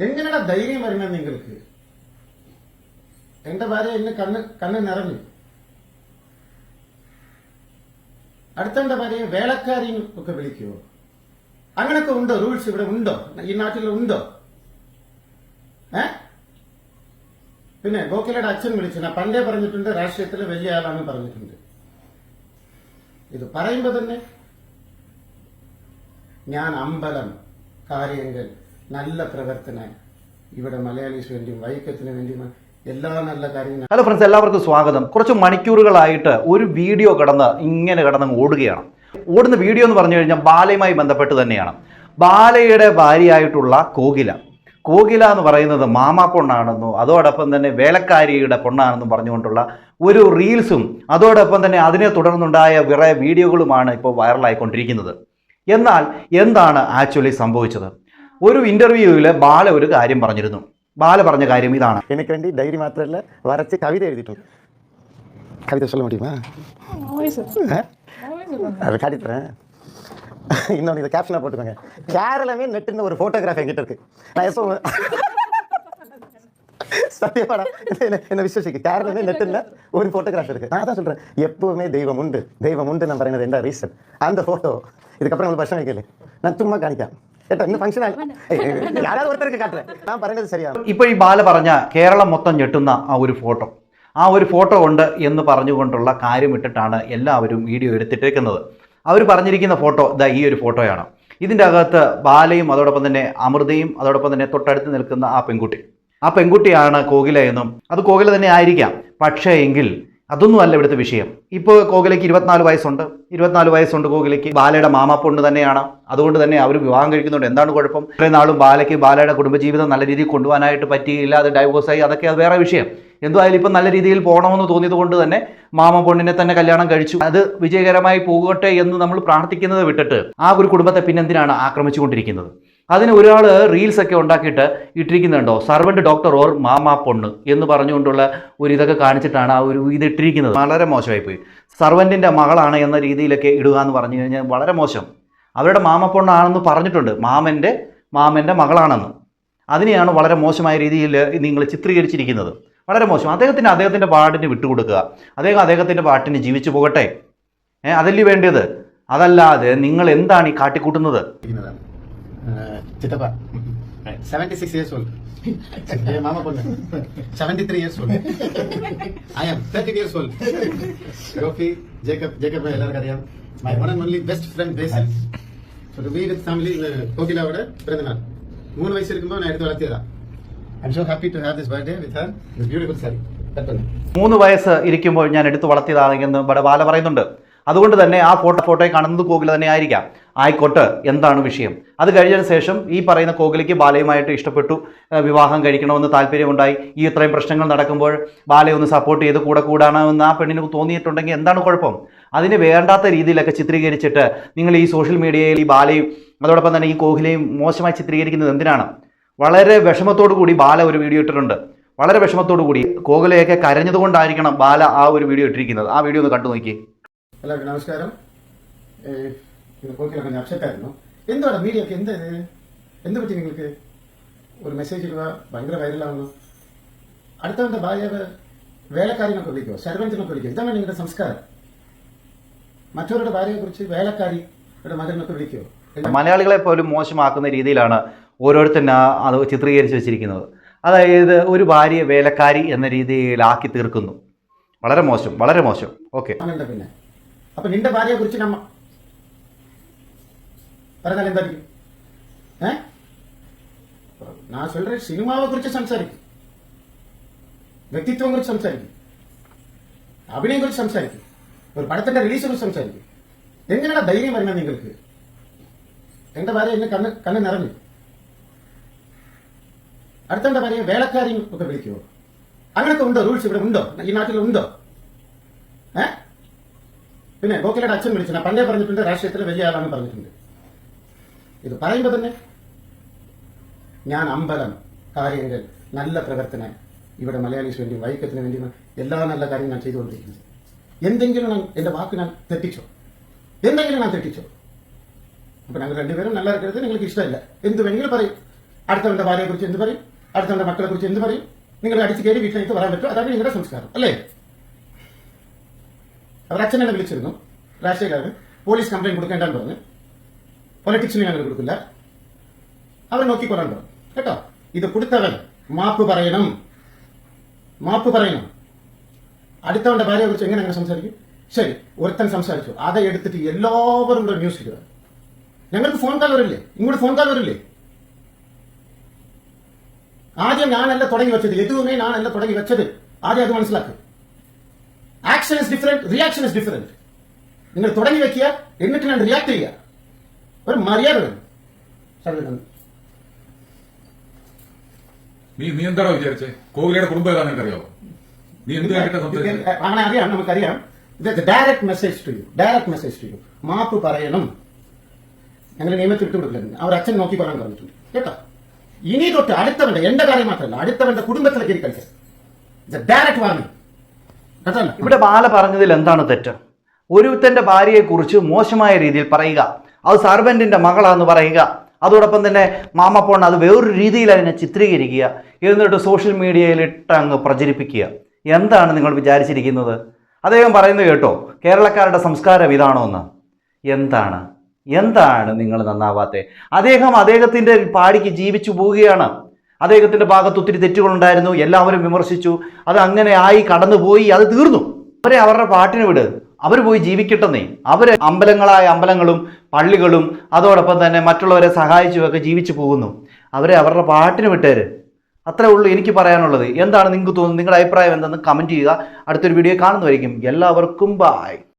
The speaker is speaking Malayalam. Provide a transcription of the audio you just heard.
എങ്ങനെയാ ധൈര്യം വരണം നിങ്ങൾക്ക്? എന്റെ ഭാര്യ എന്നെ കണ്ണ് കണ്ണ് നിറഞ്ഞു. അടുത്തെന്റെ ഭാര്യയെ വേളക്കാരിയും ഒക്കെ വിളിക്കുവോ? അങ്ങനൊക്കെ ഉണ്ടോ? റൂൾസ് ഇവിടെ ഉണ്ടോ? ഈ നാട്ടിൽ ഉണ്ടോ? ഏ? പിന്നെ ഗോഖലയുടെ അച്ഛൻ വിളിച്ചു. ഞാൻ പണ്ടേ പറഞ്ഞിട്ടുണ്ട് രാഷ്ട്രീയത്തിൽ വലിയ ആളാണെന്ന് പറഞ്ഞിട്ടുണ്ട്. ഇത് പറയുമ്പോ തന്നെ ഞാൻ അമ്പലം കാര്യങ്ങൾ നല്ല പ്രവർത്തന. ഇവിടെ മലയാളീസ് വേണ്ടിയും വൈക്കത്തിന് വേണ്ടിയും എല്ലാ നല്ല കാര്യങ്ങളും ഹലോ ഫ്രണ്ട്സ് എല്ലാവർക്കും സ്വാഗതം. കുറച്ച് മണിക്കൂറുകളായിട്ട് ഒരു വീഡിയോ കടന്ന് ഇങ്ങനെ കടന്ന് ഓടുകയാണ്. ഓടുന്ന വീഡിയോ എന്ന് പറഞ്ഞു കഴിഞ്ഞാൽ ബാലയുമായി ബന്ധപ്പെട്ട് തന്നെയാണ്. ബാലയുടെ ഭാര്യയായിട്ടുള്ള കോകില. കോകില എന്ന് പറയുന്നത് മാമാ പൊണ്ണാണെന്നോ അതോടൊപ്പം തന്നെ വേലക്കാരിയുടെ പൊണ്ണാണെന്നും പറഞ്ഞുകൊണ്ടുള്ള ഒരു റീൽസും അതോടൊപ്പം തന്നെ അതിനെ തുടർന്നുണ്ടായ വേറെ വീഡിയോകളുമാണ് ഇപ്പോൾ വൈറലായിക്കൊണ്ടിരിക്കുന്നത് എന്നാൽ എന്താണ് ആക്ച്വലി സംഭവിച്ചത്? ഒരു ഇൻ്റർവ്യൂവിൽ ബാല ഒരു കാര്യം പറഞ്ഞിരുന്നു. ബാല പറഞ്ഞ കാര്യം ഇതാണ്. എനിക്ക് വേണ്ടി ഡയറി മാത്രമല്ല വരച്ച് കവിത എഴുതിയിട്ടുണ്ട്. கவிதை ചൊല്ല മുടിയുമാ அது காட்டிட்டுறேன் இன்னொன்று இதை கேப்ஷனாக போட்டுக்கோங்க கேரளமே நெட்டுன்னு ஒரு ஃபோட்டோகிராஃப் என்கிட்ட இருக்கு நான் எஸ் சத்தியமாடா என்ன விசேஷிக்கு கேரளமே நெட்டுல ஒரு ஃபோட்டோகிராஃப் இருக்கு நான் தான் சொல்றேன் எப்பவுமே தெய்வம் உண்டு தெய்வம் உண்டு நான் പറയുന്നത് എന്താ റീസൺ அந்த ஃபோட்டோ இதுக்கப்புறம் உங்களுக்கு பிரச்சனை கேளு நான் சும்மா காணிக்கேன் ഇപ്പൊ ഞാൻ പറയുന്നത് ഈ ബാല പറഞ്ഞ കേരളം മൊത്തം ഞെട്ടുന്ന ആ ഒരു ഫോട്ടോ. ആ ഒരു ഫോട്ടോ ഉണ്ട് എന്ന് പറഞ്ഞുകൊണ്ടുള്ള കാര്യം ഇട്ടിട്ടാണ് എല്ലാവരും വീഡിയോ എടുത്തിട്ടേക്കുന്നത്. അവർ പറഞ്ഞിരിക്കുന്ന ഫോട്ടോ ഇതാ ഈ ഒരു ഫോട്ടോയാണ്. ഇതിന്റെ അകത്ത് ബാലയും അതോടൊപ്പം തന്നെ അമൃതയും അതോടൊപ്പം തന്നെ തൊട്ടടുത്ത് നിൽക്കുന്ന ആ പെൺകുട്ടി. ആ പെൺകുട്ടിയാണ് കോകില എന്നും. അത് കോകില തന്നെ ആയിരിക്കാം. പക്ഷേ എങ്കിൽ അതൊന്നുമല്ല ഇവിടുത്തെ വിഷയം. ഇപ്പോൾ കോകിലയ്ക്ക് ഇരുപത്തിനാല് വയസ്സുണ്ട്. ഇരുപത്തിനാല് വയസ്സുണ്ട് കോകിലയ്ക്ക് ബാലയുടെ മാമാപ്പൊണ്ട് തന്നെയാണ്. അതുകൊണ്ട് തന്നെ അവർ വിവാഹം കഴിക്കുന്നുണ്ട്. എന്താണ് കുഴപ്പം? ഇത്രയും നാളും ബാലയ്ക്ക് ബാലയുടെ കുടുംബജീവിതം നല്ല രീതിയിൽ കൊണ്ടുപോകാനായിട്ട് പറ്റിയില്ല. അത് ഡൈവോഴ്സായി അതൊക്കെ അത് വേറെ വിഷയം. എന്തായാലും ഇപ്പം നല്ല രീതിയിൽ പോകണമെന്ന് തോന്നിയത് കൊണ്ട് തന്നെ മാമ പൊണ്ണിനെ തന്നെ കല്യാണം കഴിച്ചു. അത് വിജയകരമായി പോകട്ടെ എന്ന് നമ്മൾ പ്രാർത്ഥിക്കുന്നത് വിട്ടിട്ട് ആ ഒരു കുടുംബത്തെ പിന്നെന്തിനാണ് ആക്രമിച്ചുകൊണ്ടിരിക്കുന്നത്? അതിന് ഒരാൾ റീൽസ് ഒക്കെ ഉണ്ടാക്കിയിട്ട് ഇട്ടിരിക്കുന്നുണ്ടോ? സർവന്റ് ഡോക്ടർ ഓർ മാമാ പൊണ്ണ് എന്ന് പറഞ്ഞുകൊണ്ടുള്ള ഒരു ഇതൊക്കെ കാണിച്ചിട്ടാണ് ആ ഒരു ഇത് ഇട്ടിരിക്കുന്നത്. വളരെ മോശമായി പോയി സർവന്റിന്റെ മകളാണ് എന്ന രീതിയിലൊക്കെ ഇടുക എന്ന് പറഞ്ഞു കഴിഞ്ഞാൽ വളരെ മോശം. അവരുടെ മാമ പൊണ്ണാണെന്ന് പറഞ്ഞിട്ടുണ്ട്. മാമന്റെ മാമന്റെ മകളാണെന്ന്. അതിനെയാണ് വളരെ മോശമായ രീതിയിൽ നിങ്ങൾ ചിത്രീകരിച്ചിരിക്കുന്നത്. വളരെ മോശം. അദ്ദേഹത്തിന് അദ്ദേഹത്തിന്റെ പാട്ടിന് വിട്ടുകൊടുക്കുക. അദ്ദേഹം അദ്ദേഹത്തിന്റെ പാട്ടിന് ജീവിച്ചു പോകട്ടെ. ഏഹ് അതല്ലേ വേണ്ടത്? അതല്ലാതെ നിങ്ങൾ എന്താണ് ഈ കാട്ടിക്കൂട്ടുന്നത്? ಚಿತ್ತಪ್ಪ. ಸೆವೆಂಟಿ ಸಿಕ್ಸ್ ಇಯರ್ಸ್ ಓಲ್ಡ್ ಮಾಮ ಕೊಲ್ಲ seventy three years old I am thirty years old ರೋಫಿ Jacob Jacob ಎಲ್ಲರಿಗೂ അറിയാം. My one and only best friend Basil so to be with family Kokila അവിടെ പിറന്നാൾ മൂന്ന് വയസ്സിരിക്കുമ്പോൾ ഞാൻ എടുത്ത് വളർത്തിയതാണ് ഐ മൂന്ന് വയസ്സ് ഇരിക്കുമ്പോൾ ഞാൻ എടുത്തു വളർത്തിയതാണെങ്കിൽ ബാല പറയുന്നുണ്ട്. അതുകൊണ്ട് തന്നെ ആ ഫോട്ടോ ഫോട്ടോയെ കാണുന്നത് കോകില തന്നെ ആയിരിക്കാം. ആയിക്കോട്ടെ എന്താണ് വിഷയം? അത് കഴിഞ്ഞതിന് ശേഷം ഈ പറയുന്ന കോകിലയ്ക്ക് ബാലയുമായിട്ട് ഇഷ്ടപ്പെട്ടു വിവാഹം കഴിക്കണമെന്ന് താല്പര്യമുണ്ടായി. ഈ ഇത്രയും പ്രശ്നങ്ങൾ നടക്കുമ്പോൾ ബാലയെ ഒന്ന് സപ്പോർട്ട് ചെയ്ത് കൂടെ കൂടാണമെന്ന് ആ പെണ്ണിന് തോന്നിയിട്ടുണ്ടെങ്കിൽ എന്താണ് കുഴപ്പം? അതിന് വേണ്ടാത്ത രീതിയിലൊക്കെ ചിത്രീകരിച്ചിട്ട് നിങ്ങൾ ഈ സോഷ്യൽ മീഡിയയിൽ ഈ ബാലയും അതോടൊപ്പം തന്നെ ഈ കോഹ്ലിയും മോശമായി ചിത്രീകരിക്കുന്നത് എന്തിനാണ്? വളരെ വിഷമത്തോടു കൂടി ബാല ഒരു വീഡിയോ ഇട്ടിട്ടുണ്ട്. വളരെ വിഷമത്തോടു കൂടി കോഹ്ലിയൊക്കെ കരഞ്ഞതുകൊണ്ടായിരിക്കണം ബാല ആ ഒരു വീഡിയോ ഇട്ടിരിക്കുന്നത്. ആ വീഡിയോ ഒന്ന് കണ്ടു നോക്കി എല്ലാവർക്കും നമസ്കാരം ഏഹ് ഇത് കോക്കില கொஞ்சம் അപ്സെറ്റ് ആയിരുന്നു എന്താണ് മീഡിയക്ക് എന്ത് ഇത്? എന്ത് പറ്റി നിങ്ങൾക്ക് ഒരു മെസ്സേജ് ഇടുക ഭയങ്കര വൈറലാവുന്നു അടുത്തവന്റെ ഭാര്യ വേലക്കാരിനൊക്കെ വിളിക്കുമോ സർവൻറ്റിനൊക്കെ വിളിക്കുമോ ഇതാണ് നിങ്ങളുടെ സംസ്കാരം മറ്റവരുടെ ഭാര്യയെ കുറിച്ച് വേലക്കാരിയുടെ മകനൊക്കെ വിളിക്കുമോ എന്താ? മലയാളികളെ പോലും മോശമാക്കുന്ന രീതിയിലാണ് ഓരോരുത്തരും ആ അത് ചിത്രീകരിച്ച് വെച്ചിരിക്കുന്നത് അതായത് ഒരു ഭാര്യയെ വേലക്കാരി എന്ന രീതിയിലാക്കി തീർക്കുന്നു വളരെ മോശം വളരെ മോശം ഓക്കെ അവന്റെ പിന്നെ അപ്പൊ നിന്റെ ഭാര്യയെ കുറിച്ച് നമ്മ പറഞ്ഞാൽ എന്തായിരിക്കും ഏ ഞാൻ சொல்ற സിനിമാവെ കുറിച്ച് സംസാരിക്കും വ്യക്തിത്വം കുറിച്ച് സംസാരിക്കും അഭിനയം കുറിച്ച് സംസാരിക്കും ഒരു പടത്തിന്റെ റിലീസിനെ കുറിച്ച് സംസാരിക്കും എങ്ങനെയാണ് ധൈര്യം വരണം നിങ്ങൾക്ക് എന്റെ ഭാര്യ എന്നെ കണ്ണ് കണ്ണ് നിറഞ്ഞു അടുത്തെന്റെ ഭാര്യയെ വേലക്കാരിയും ഒക്കെ വിളിക്കുമോ അങ്ങനൊക്കെ ഉണ്ടോ റൂൾസ് ഇവിടെ ഉണ്ടോ ഈ നാട്ടിൽ ഉണ്ടോ ഏ പിന്നെ ഗോഖലയുടെ അച്ഛൻ വിളിച്ചു ഞാൻ പണ്ടേ പറഞ്ഞിട്ടുണ്ട് രാഷ്ട്രീയത്തിൽ വലിയ ആളാണെന്ന് പറഞ്ഞിട്ടുണ്ട് ഇത് പറയുമ്പോൾ തന്നെ ഞാൻ അമ്പലം കാര്യങ്ങൾ നല്ല പ്രവർത്തനം ഇവിടെ മലയാളീസ് വേണ്ടി വൈക്കത്തിന് വേണ്ടി എല്ലാ നല്ല കാര്യങ്ങളും ഞാൻ ചെയ്തുകൊണ്ടിരിക്കുന്നത്. എന്തെങ്കിലും ഞാൻ എന്റെ വാക്ക് ഞാൻ തെറ്റിച്ചോ? എന്തെങ്കിലും ഞാൻ തെറ്റിച്ചോ? അപ്പൊ ഞങ്ങൾ രണ്ടുപേരും നല്ല ഇരിക്കുന്നത് നിങ്ങൾക്ക് ഇഷ്ടമില്ല. എന്ത് വേണമെങ്കിലും പറയും. അടുത്തവന്റെ ഭാര്യയെ കുറിച്ച് എന്ത് പറയും? അടുത്തവന്റെ മക്കളെ കുറിച്ച് എന്ത് പറയും? നിങ്ങളുടെ അടിച്ച് കയറി വീട്ടിലേക്ക് വരാൻ പറ്റും അതാണ് നിങ്ങളുടെ സംസ്കാരം അല്ലേ? അവർ അച്ഛനെ വിളിച്ചിരുന്നു. രാഷ്ട്രീയക്കാരന് പോലീസ് കംപ്ലൈന്റ് കൊടുക്കേണ്ടെന്ന് പറഞ്ഞു. പൊളിറ്റിക്സിന് ഞങ്ങൾ കൊടുക്കില്ല. അവൻ നോക്കിക്കൊള്ളണ്ട കേട്ടോ? ഇത് കൊടുത്തവൻ മാപ്പ് പറയണം. മാപ്പ് പറയണം. അടുത്തവന്റെ ഭാര്യയെ കുറിച്ച് എങ്ങനെ അങ്ങനെ സംസാരിക്കും? ശരി ഒരുത്തൻ സംസാരിച്ചു. അതെ എടുത്തിട്ട് എല്ലാവരും കൂടെ ന്യൂസ് ഇടുക. ഞങ്ങൾക്ക് ഫോൺ കാൽ വരില്ലേ? ഇങ്ങോട്ട് ഫോൺ കാൽ വരില്ലേ? ആദ്യം ഞാനല്ല തുടങ്ങി വെച്ചത്. എതുവുമേ ഞാനല്ല തുടങ്ങി വെച്ചത്? ആദ്യം അത് മനസ്സിലാക്കുക action is different reaction is different നിങ്ങൾ തുടങ്ങി വെക്കുക എന്നിട്ട് ഞാൻ റിയാക്ട് ചെയ്യുക. ഒരു മര്യാദ വേണം. ശരി, നീ നീ എന്താണോ വിചാരിച്ചേ? കോഹ്ലിയുടെ കുടുംബം ഏതാണെന്ന് നിനക്കറിയാവോ നീ എന്ത് സംസാരിച്ചത് അങ്ങനെ അറിയാം നമുക്കറിയാം. Direct message to you direct message to you മാപ്പ് പറയണം. ഞങ്ങൾ നിയമത്തിൽ വിട്ടുകൊടുക്കില്ല അവർ അച്ഛൻ നോക്കി പറയാൻ പറഞ്ഞിട്ടുണ്ട്. കേട്ടോ? ഇനി തൊട്ട് അടുത്തവന്റെ എന്റെ കാര്യം മാത്രമല്ല അടുത്തവന്റെ കുടുംബത്തിലെ കയറി കളിക്കുക ഡയറക്ട് വാർണിംഗ് ഇവിടെ ബാല പറഞ്ഞതിൽ എന്താണ് തെറ്റ്? ഒരുത്തന്റെ ഭാര്യയെക്കുറിച്ച് മോശമായ രീതിയിൽ പറയുക. അത് സർവന്റിന്റെ മകളാന്ന് പറയുക. അതോടൊപ്പം തന്നെ മാമപ്പോൺ അത് വേറൊരു രീതിയിൽ അതിനെ ചിത്രീകരിക്കുക. എന്നിട്ട് സോഷ്യൽ മീഡിയയിൽ ഇട്ട് അങ്ങ് പ്രചരിപ്പിക്കുക. എന്താണ് നിങ്ങൾ വിചാരിച്ചിരിക്കുന്നത്? അദ്ദേഹം പറയുന്നത് കേട്ടോ കേരളക്കാരുടെ സംസ്കാരം ഇതാണോ എന്ന്. എന്താണ്? എന്താണ് നിങ്ങൾ നന്നാവാത്തെ? അദ്ദേഹം അദ്ദേഹത്തിന്റെ പാടിക്ക് ജീവിച്ചു പോവുകയാണ്. അദ്ദേഹത്തിന്റെ ഭാഗത്ത് ഒത്തിരി തെറ്റുകളുണ്ടായിരുന്നു. എല്ലാവരും വിമർശിച്ചു. അത് അങ്ങനെ ആയി കടന്നുപോയി. അത് തീർന്നു. അവരെ അവരുടെ പാട്ടിന് വിട്. അവർ പോയി ജീവിക്കട്ടെന്നേ. അവർ അമ്പലങ്ങളായ അമ്പലങ്ങളും പള്ളികളും അതോടൊപ്പം തന്നെ മറ്റുള്ളവരെ സഹായിച്ചുമൊക്കെ ജീവിച്ചു പോകുന്നു. അവരെ അവരുടെ പാട്ടിന് വിട്ടേര്. അത്രേ ഉള്ളൂ എനിക്ക് പറയാനുള്ളത്. എന്താണ് നിങ്ങൾക്ക് തോന്നുന്നത്? നിങ്ങളുടെ അഭിപ്രായം എന്തെന്ന് കമന്റ് ചെയ്യുക. അടുത്തൊരു വീഡിയോ കാണുന്നതായിരിക്കും എല്ലാവർക്കും ബായ്